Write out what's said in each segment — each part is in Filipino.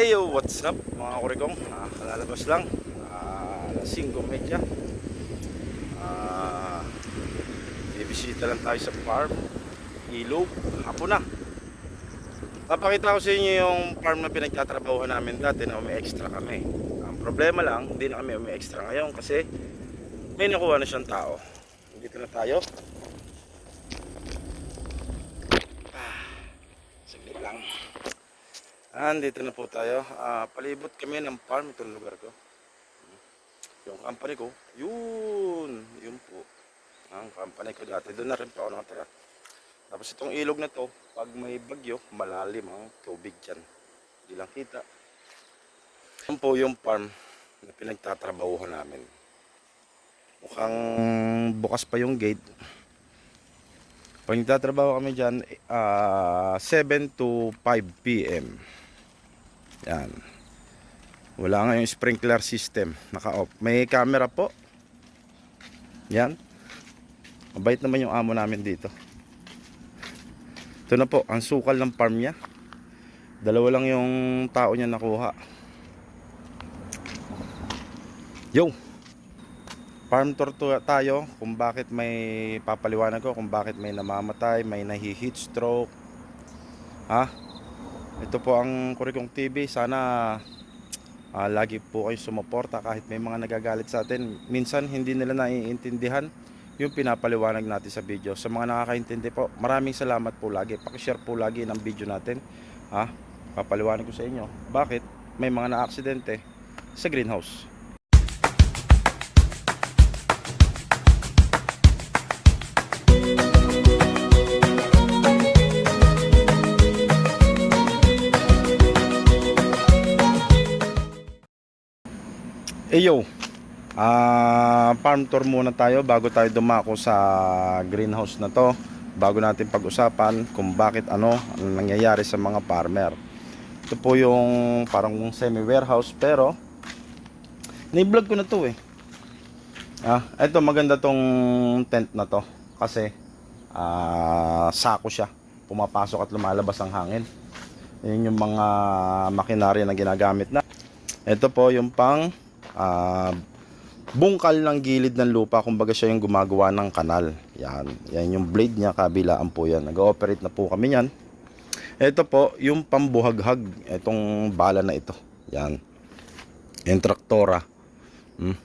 Eyo, what's up mga kurikong? Ah, kalalabas lang. Ah, alas 5.30. Ah, bibisita lang tayo sa farm. Ilog. Hapon na. Papakita ko sa inyo yung farm na pinagtatrabahuhan namin dati na umi extra kami. Ang problema lang, hindi na kami umi extra ngayon kasi may nakuha na siyang tao. Dito na tayo. Ah, saglit lang. Andito na po tayo. Ah, palibot kami ng farm itong lugar ko. Yung company ko, yun, yun po. Ang company ko dati, doon na rin pa ako nakatira. Tapos itong ilog na to, pag may bagyo, malalim ang tubig dyan. Hindi lang kita. Yan po yung farm na pinagtatrabahuhan namin. Mukhang bukas pa yung gate. Pag nagtatrabaho kami dyan, ah, 7 to 5 p.m. Yan. Wala nga yung sprinkler system. Naka-off. May camera po. Yan. Mabait naman yung amo namin dito. Ito na po, ang sukal ng farm niya. Dalawa lang yung tao niya nakuha. Yo! Farm tour to tayo kung bakit may papaliwanag ko kung bakit may namamatay, may nahi-heat stroke. Ha? Ito po ang Kurikong TV. Sana ah, lagi po kayo sumuporta kahit may mga nagagalit sa atin. Minsan hindi nila naiintindihan yung pinapaliwanag natin sa video. Sa mga nakakaintindi po, maraming salamat po lagi. Pakishare po lagi ng video natin. Ha? Papaliwanag ko sa inyo. Bakit? May mga na-aksidente sa greenhouse. Eyo, ah farm tour muna tayo bago tayo dumako sa greenhouse na to. Bago natin pag-usapan kung bakit ano ang nangyayari sa mga farmer. Ito po yung parang semi-warehouse pero ni-vlog ko na to eh. Ah, ito maganda tong tent na to kasi ah sako siya. Pumapasok at lumalabas ang hangin. Yun yung mga makinarya na ginagamit na. Ito po yung pang ah, bungkal ng gilid ng lupa kumbaga siya yung gumagawa ng kanal. Yan, yan yung blade niya kabilaan po yan. Nag-ooperate na po kami yan ito po yung pambuhaghag itong bala na ito. Yan. Yung traktora. Hmm.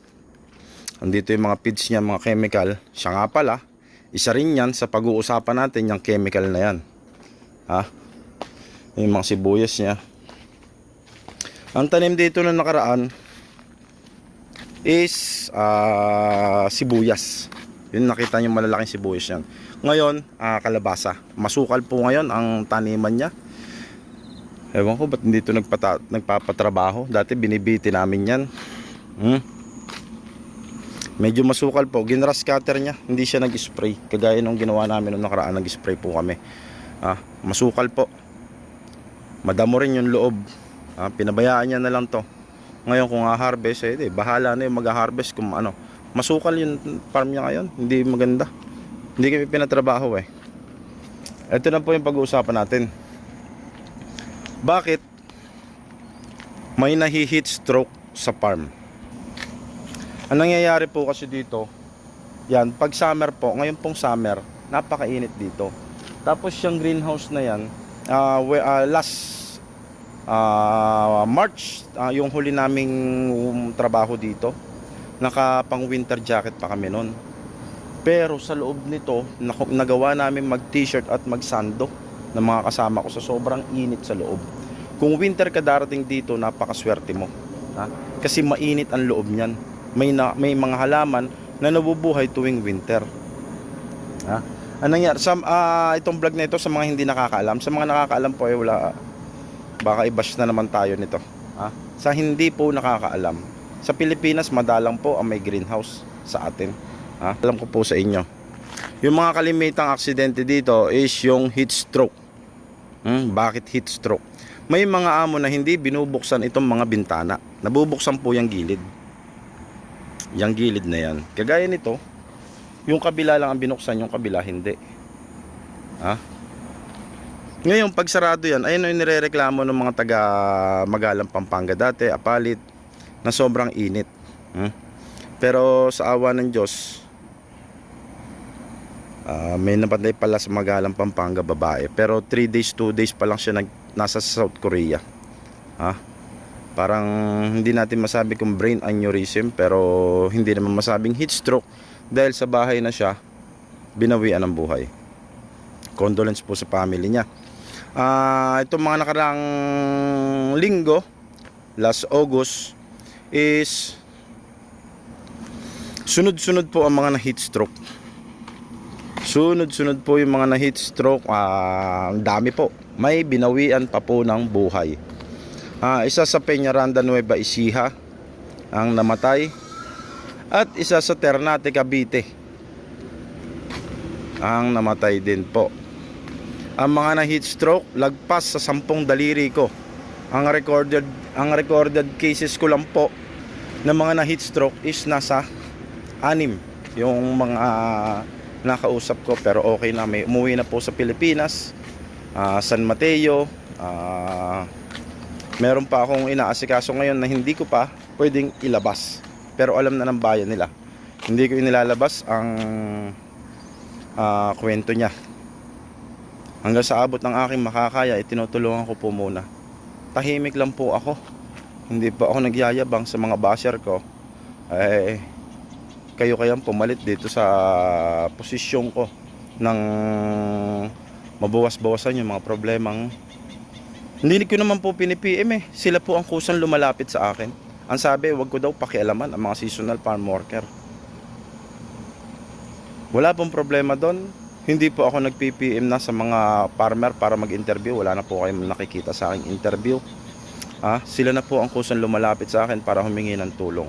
andito yung mga feeds niya mga chemical. Siya nga pala isa rin yan sa pag-uusapan natin yung chemical na yan. Ha? Yung mga sibuyas niya. Ang tanim dito na nakaraan is ah, sibuyas. Yun nakita nyo malalaking sibuyas yan. Ngayon, ah, kalabasa. Masukal po ngayon ang taniman niya. Ewan ko ba't hindi ito nagpata- nagpapatrabaho. Dati binibiti namin yan. Hmm? Medyo masukal po. Ginras cutter niya. Hindi siya nag-spray. Kagaya nung ginawa namin nung nakaraan, nag-spray po kami. Ah, masukal po. Madamo rin yung loob. Ah, pinabayaan niya na lang to. Ngayon kung ha-harvest, eh, di, bahala na yung mag-harvest kung ano. Masukal yung farm niya ngayon. Hindi maganda. Hindi kami pinatrabaho eh. Ito na po yung pag-uusapan natin. Bakit may nahi-heat stroke sa farm? Ang nangyayari po kasi dito, yan, pag summer po, ngayon pong summer, napakainit dito. Tapos yung greenhouse na yan, ah, we- ah, last Ah, March, ah, yung huli naming um, trabaho dito, naka pang winter jacket pa kami noon. Pero sa loob nito, nagawa namin mag t-shirt at mag sando ng mga kasama ko sa sobrang init sa loob. Kung winter ka darating dito, napakaswerte mo. Ha? Kasi mainit ang loob niyan. May, na, may mga halaman na nabubuhay tuwing winter. Ha? Anong nangyari? Sa, ah, itong vlog na ito sa mga hindi nakakaalam. Sa mga nakakaalam po, eh, wala, baka i-bash na naman tayo nito. Ha? Sa hindi po nakakaalam, sa Pilipinas madalang po ang may greenhouse sa atin. Ha? Alam ko po sa inyo. Yung mga kalimitang aksidente dito is yung heat stroke. Hmm, bakit heat stroke? May mga amo na hindi binubuksan itong mga bintana. Nabubuksan po yung gilid. Yung gilid na yan. Kagaya nito, yung kabila lang ang binuksan, yung kabila hindi. Ha? Ngayon, pag sarado yan, ayun yung nirereklamo ng mga taga Magalang Pampanga dati, Apalit, na sobrang init. Hmm? Pero sa awa ng Diyos, ah, may napatay pala sa Magalang Pampanga babae. Pero 3 days, 2 days pa lang siya nag, nasa South Korea. Ha? Parang hindi natin masabi kung brain aneurysm pero hindi naman masabing heat stroke dahil sa bahay na siya binawian ng buhay. Condolence po sa family niya. Ah, itong mga nakarang linggo, last August is sunod-sunod po ang mga na heat stroke. Sunod-sunod po yung mga na heat stroke, ah, ang dami po. May binawian pa po ng buhay. Ah, isa sa Peñaranda Nueva Ecija ang namatay at isa sa Ternate Cavite ang namatay din po. Ang mga na heat stroke lagpas sa sampung daliri ko. Ang recorded ang recorded cases ko lang po ng mga na heat stroke is nasa anim yung mga nakausap ko. Pero okay na may umuwi na po sa Pilipinas ah, San Mateo ah, meron pa akong inaasikaso ngayon na hindi ko pa pwedeng ilabas. Pero alam na ng bayan nila. Hindi ko inilalabas ang ah, kwento niya hanggang sa abot ng aking makakaya itinutulungan ko po muna. Tahimik lang po ako. Hindi pa ako nagyayabang sa mga basher ko. Eh kayo kayang pumalit dito sa posisyon ko ng mabawas-bawasan yung mga problemang hindi ko naman po pinipm eh. Sila po ang kusang lumalapit sa akin. Ang sabi wag ko daw pakialaman ang mga seasonal farm worker. Wala pong problema doon hindi po ako nag-PPM na sa mga farmer para mag-interview. Wala na po kayong nakikita sa aking interview. Ah, sila na po ang kusang lumalapit sa akin para humingi ng tulong.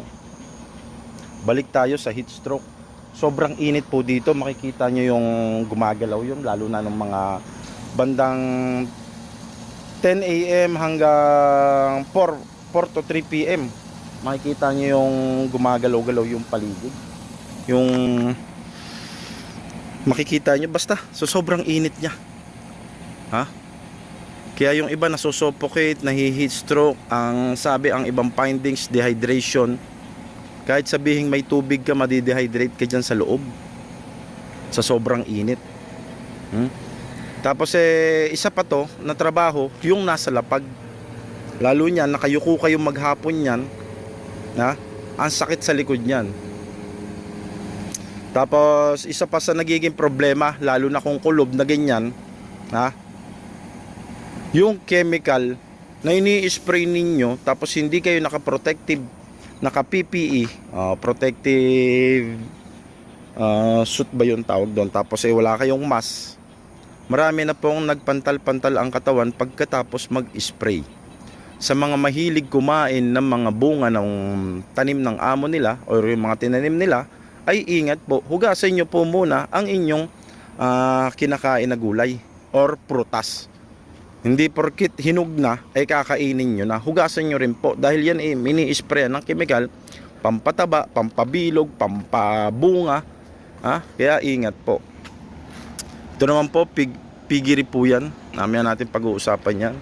Balik tayo sa heat stroke. Sobrang init po dito. Makikita nyo yung gumagalaw yung lalo na ng mga bandang 10 a.m. hanggang 4, 4 to 3 p.m. makikita nyo yung gumagalaw-galaw yung paligid. Yung makikita nyo basta so sobrang init niya ha kaya yung iba nasusuffocate nahi-heat stroke ang sabi ang ibang findings dehydration kahit sabihin may tubig ka, madidehydrate ka dyan sa loob. Sa sobrang init. Hmm? Tapos eh, isa pa to na trabaho, yung nasa lapag. Lalo niyan, nakayuko kayo maghapon yan. Na? Ang sakit sa likod niyan. Tapos, isa pa sa nagiging problema, lalo na kung kulob na ganyan, ha? Yung chemical na ini-spray ninyo, tapos hindi kayo naka-protective naka PPE, uh, protective uh, suit ba yung tawag doon? Tapos eh wala kayong mask. Marami na pong nagpantal-pantal ang katawan pagkatapos mag-spray. Sa mga mahilig kumain ng mga bunga ng tanim ng amo nila o yung mga tinanim nila ay ingat po hugasan nyo po muna ang inyong uh, kinakain na gulay or prutas hindi porkit hinog na ay kakainin nyo na. Hugasan nyo rin po dahil yan ay mini-spray ng chemical pampataba, pampabilog, pampabunga. Ha? Kaya ingat po. Ito naman po, pig, pigiri po yan. Namaya natin pag-uusapan yan.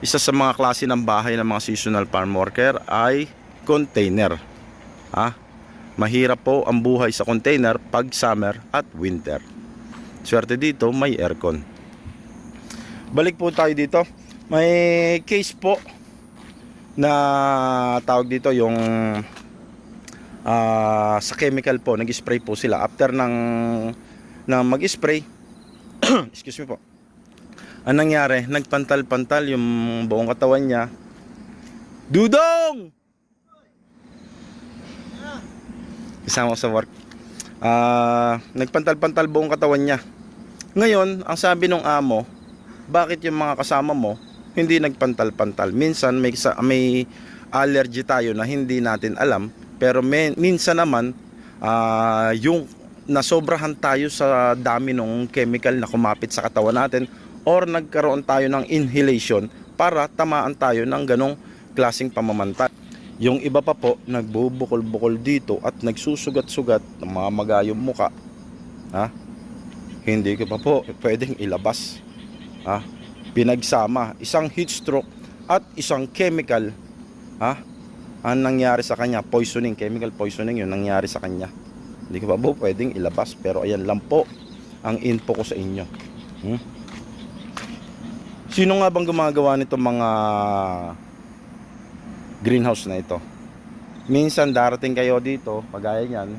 Isa sa mga klase ng bahay ng mga seasonal farm worker ay container. Ha? Mahirap po ang buhay sa container pag summer at winter. Swerte dito, may aircon. Balik po tayo dito. May case po na tawag dito yung uh, sa chemical po nag-spray po sila. After ng na mag-spray excuse me po. Ang nangyari? Nagpantal-pantal yung buong katawan niya. Dudong kasama sa work uh, nagpantal-pantal buong katawan niya ngayon ang sabi ng amo bakit yung mga kasama mo hindi nagpantal-pantal. Minsan may, may allergy tayo na hindi natin alam. Pero may, minsan naman, uh, yung nasobrahan tayo sa dami ng chemical na kumapit sa katawan natin or nagkaroon tayo ng inhalation para tamaan tayo ng ganong klasing pamamanta. Yung iba pa po, nagbubukol-bukol dito at nagsusugat-sugat ng mga magayong muka. Ha? Hindi ko pa po pwedeng ilabas. Ha? Pinagsama, isang heat stroke at isang chemical, ha? Ang nangyari sa kanya, poisoning, chemical poisoning yun nangyari sa kanya. Hindi ko pa po pwedeng ilabas pero ayan lang po ang info ko sa inyo. Hmm? Sino nga bang gumagawa nito mga greenhouse na ito? Minsan darating kayo dito, pagaya niyan,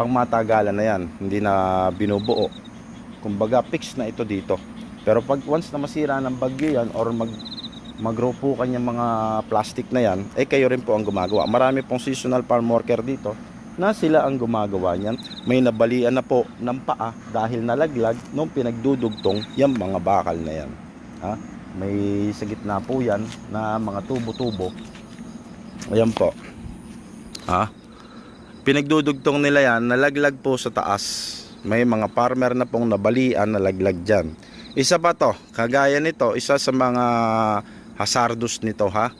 pang matagalan na yan, hindi na binubuo. Kumbaga, fix na ito dito. Pero pag once na masira ng bagyo yan or mag magrupo kanya mga plastic na yan, eh kayo rin po ang gumagawa. Marami pong seasonal farm worker dito na sila ang gumagawa niyan. May nabalian na po ng paa dahil nalaglag nung pinagdudugtong yung mga bakal na yan. Ha? May sa gitna po yan na mga tubo-tubo. Ayan po. Ha? Pinagdudugtong nila yan, nalaglag po sa taas. May mga farmer na pong nabalian, nalaglag dyan. Isa pa to, kagaya nito, isa sa mga hazardous nito ha.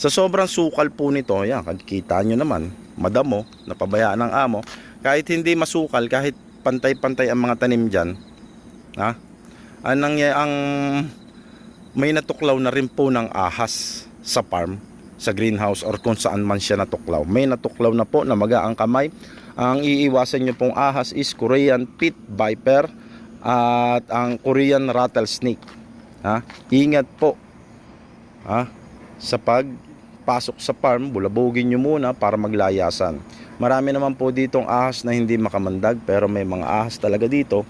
Sa sobrang sukal po nito, yan, kita nyo naman, madamo, napabayaan ng amo. Kahit hindi masukal, kahit pantay-pantay ang mga tanim dyan, ha? Anong ang may natuklaw na rin po ng ahas sa farm, sa greenhouse or kung saan man siya natuklaw. May natuklaw na po na maga ang kamay. Ang iiwasan nyo pong ahas is Korean pit viper at ang Korean rattlesnake. Ha? Ingat po. Ha? Sa pagpasok sa farm, bulabugin nyo muna para maglayasan. Marami naman po ditong ahas na hindi makamandag pero may mga ahas talaga dito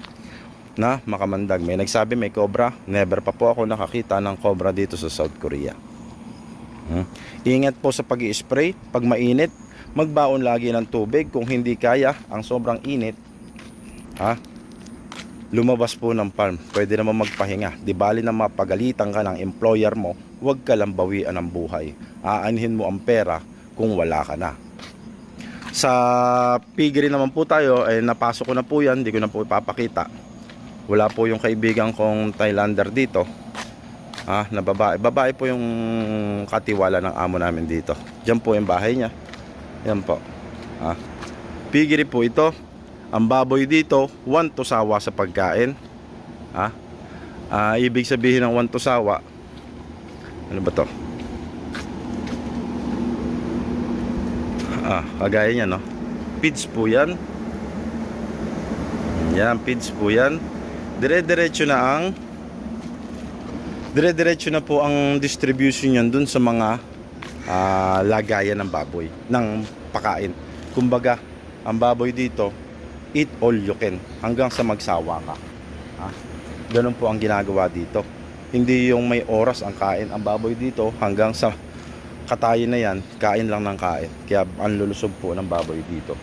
na makamandag. May nagsabi may cobra. Never pa po ako nakakita ng cobra dito sa South Korea. Hmm. Ingat po sa pag spray Pag mainit, magbaon lagi ng tubig. Kung hindi kaya, ang sobrang init, ha? lumabas po ng farm. Pwede naman magpahinga. Di bali na mapagalitan ka ng employer mo, huwag ka lang bawian ng buhay. Aanhin mo ang pera kung wala ka na. Sa piggery naman po tayo, eh, napasok ko na po yan, hindi ko na po ipapakita. Wala po yung kaibigan kong Thailander dito. Ah, na babae. Babae po yung katiwala ng amo namin dito. Diyan po yung bahay niya. Yan po. Ah. Piggery po ito. Ang baboy dito, one to sawa sa pagkain. Ah. Ah, ibig sabihin ng one to sawa. Ano ba to? Ah, kagaya niya, no? Pids po yan. Yan, pids po yan. Dire-diretso na ang dire-diretso na po ang distribution yan dun sa mga ah, lagayan ng baboy, ng pakain. Kumbaga, ang baboy dito, eat all you can hanggang sa magsawa ka. Ha? Ganun po ang ginagawa dito. Hindi yung may oras ang kain ang baboy dito hanggang sa katayin na yan, kain lang ng kain. Kaya ang lulusog po ng baboy dito.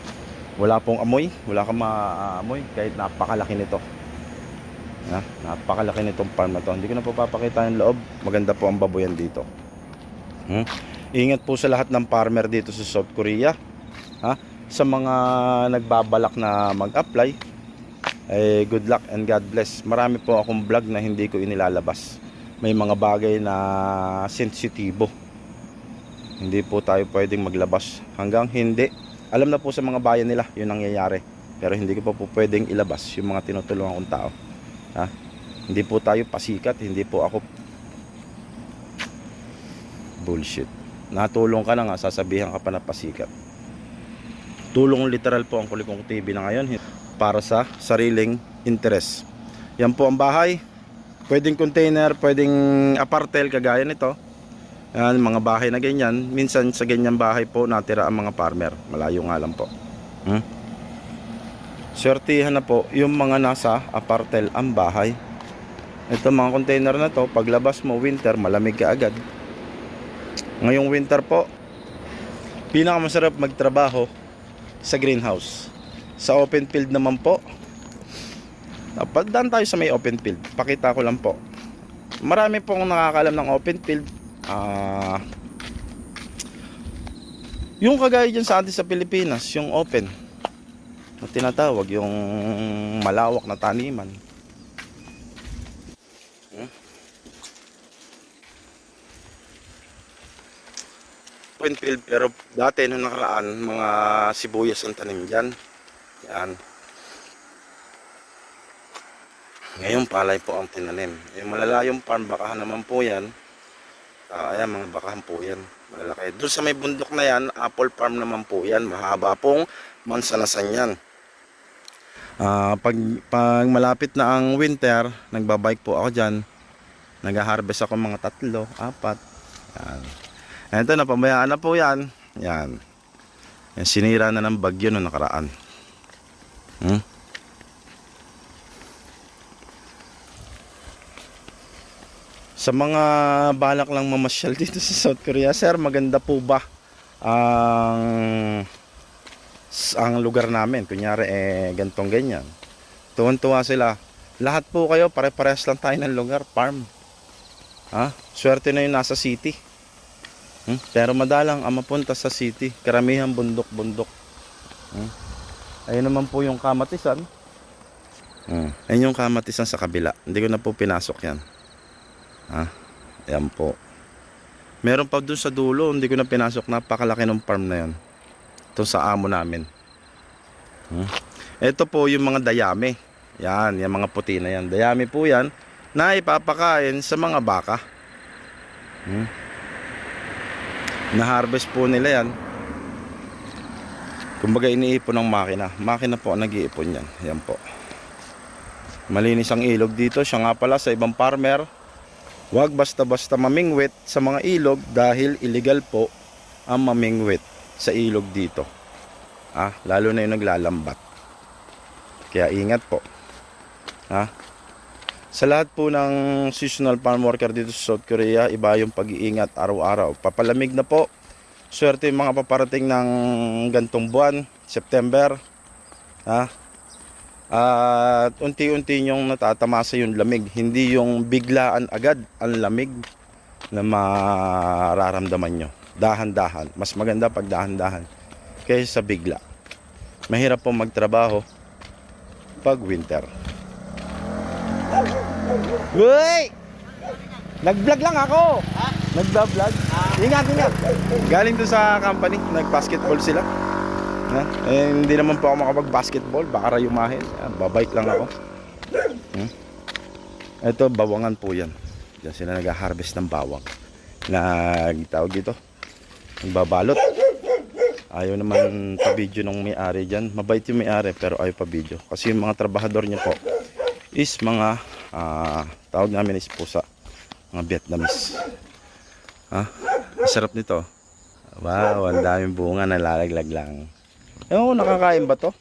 Wala pong amoy, wala kang maamoy kahit napakalaki nito. Ha? Napakalaki nitong farm na to. Hindi ko na po papakita yung loob. Maganda po ang baboyan dito. Hmm? Ingat po sa lahat ng farmer dito sa South Korea. Ha? Sa mga nagbabalak na mag-apply, eh, good luck and God bless. Marami po akong vlog na hindi ko inilalabas. May mga bagay na sensitibo. Hindi po tayo pwedeng maglabas. Hanggang hindi. Alam na po sa mga bayan nila yun ang nangyayari. Pero hindi ko pa po pwedeng ilabas yung mga tinutulungan kong tao. Ha? Hindi po tayo pasikat, hindi po ako bullshit. Natulong ka na nga, sasabihan ka pa na pasikat. Tulong literal po ang Kulikong TV na ngayon para sa sariling interes. Yan po ang bahay. Pwedeng container, pwedeng apartel kagaya nito. Yan, mga bahay na ganyan. Minsan sa ganyan bahay po natira ang mga farmer. Malayo nga lang po. Hmm? Swertihan na po yung mga nasa apartel ang bahay. Ito mga container na to, paglabas mo winter, malamig ka agad. Ngayong winter po, pinakamasarap magtrabaho sa greenhouse. Sa open field naman po, pagdaan tayo sa may open field, pakita ko lang po. Marami pong nakakalam ng open field. Ah, yung kagaya dyan sa atin sa Pilipinas, yung open na tinatawag, yung malawak na taniman. Hmm? Open field, pero dati nung nakaraan, mga sibuyas ang tanim dyan. Yan. Ngayon palay po ang tinanim. Yung malalayong farm, bakahan naman po yan. Ah, ayan, mga bakahan po yan. Malalaki. Doon sa may bundok na yan, apple farm naman po yan. Mahaba pong mansanasan yan. Ah, pag, pag malapit na ang winter, nagbabike po ako dyan. Nag-harvest ako mga tatlo, apat. Yan. Ito, napabayaan na po yan. Yan. Yan, sinira na ng bagyo no nakaraan. Hmm? Sa mga balak lang mamasyal dito sa South Korea, sir, maganda po ba ang ang lugar namin? Kunyari eh gantong ganyan. Tuwan-tuwa sila. Lahat po kayo pare-parehas lang tayo ng lugar, farm. Ha? Swerte na yung nasa city. Hmm? Pero madalang ang mapunta sa city, karamihan bundok-bundok. Hmm? Ayun naman po yung kamatisan. Hmm. Ayun yung kamatisan sa kabila. Hindi ko na po pinasok yan. Ha? Ayan po. Meron pa doon sa dulo, hindi ko na pinasok. Napakalaki ng farm na yan. Ito sa amo namin. Hmm? Ito po yung mga dayami. Yan, yung mga puti na yan. Dayami po yan na ipapakain sa mga baka. Hmm? Na-harvest po nila yan. Kumbaga iniipon ng makina. Makina po ang nag-iipon yan. Yan po. Malinis ang ilog dito. Siya nga pala sa ibang farmer. Huwag basta-basta mamingwit sa mga ilog dahil illegal po ang mamingwit sa ilog dito. Ah, lalo na yung naglalambat. Kaya ingat po. Ha? Sa lahat po ng seasonal farm worker dito sa South Korea, iba yung pag-iingat araw-araw. Papalamig na po. Swerte yung mga paparating ng gantong buwan, September. Ha? At unti-unti yung natatamasa yung lamig. Hindi yung biglaan agad ang lamig na mararamdaman nyo. Dahan-dahan. Mas maganda pag dahan-dahan kaysa sa bigla. Mahirap po magtrabaho pag winter. Uy! Nag-vlog lang ako. Nag-vlog. Ingat, ingat. Galing doon sa company, nag-basketball sila. Ha? Eh, hindi naman po ako makapag-basketball, baka rayumahin. Yan, babike lang ako. Hmm? Ito, bawangan po yan. Diyan sila nag-harvest ng bawang. Nagtawag dito. Nagbabalot. Ayaw naman pa-video ng may-ari dyan. Mabait yung may-ari pero ayaw pa-video. Kasi yung mga trabahador niya po is mga ah, tawag namin is pusa. Mga Vietnamese. Ha? Sarap nito. Wow, ang daming bunga nalalaglag lang. Ewan ko, nakakain ba to?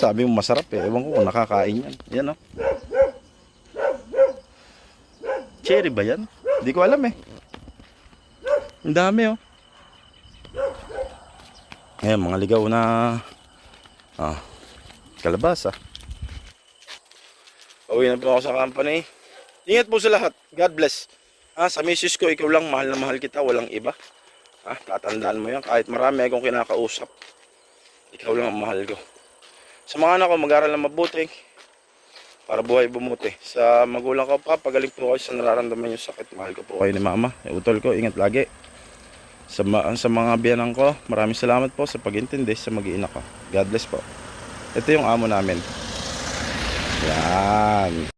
Sabi mo masarap eh. Ewan ko kung nakakain yan. Yan oh. Cherry ba yan? Hindi ko alam eh. Ang dami oh. Ayan, mga ligaw na ah, kalabasa. Uwi na po ako sa company. Ingat po sa lahat. God bless. Ah, sa misis ko, ikaw lang, mahal na mahal kita, walang iba. Ah, tatandaan mo yan. Kahit marami akong kinakausap, ikaw lang ang mahal ko. Sa mga anak ko, mag-aral na mabuti para buhay bumuti. Sa magulang ko pa, pagaling po kayo sa nararamdaman yung sakit. Mahal ko po kayo ni mama. Eh, Utol ko, ingat lagi. Sa, sa mga biyanan ko, maraming salamat po sa pag-intindi sa mag-iina ko. God bless po. Ito yung amo namin. Yan.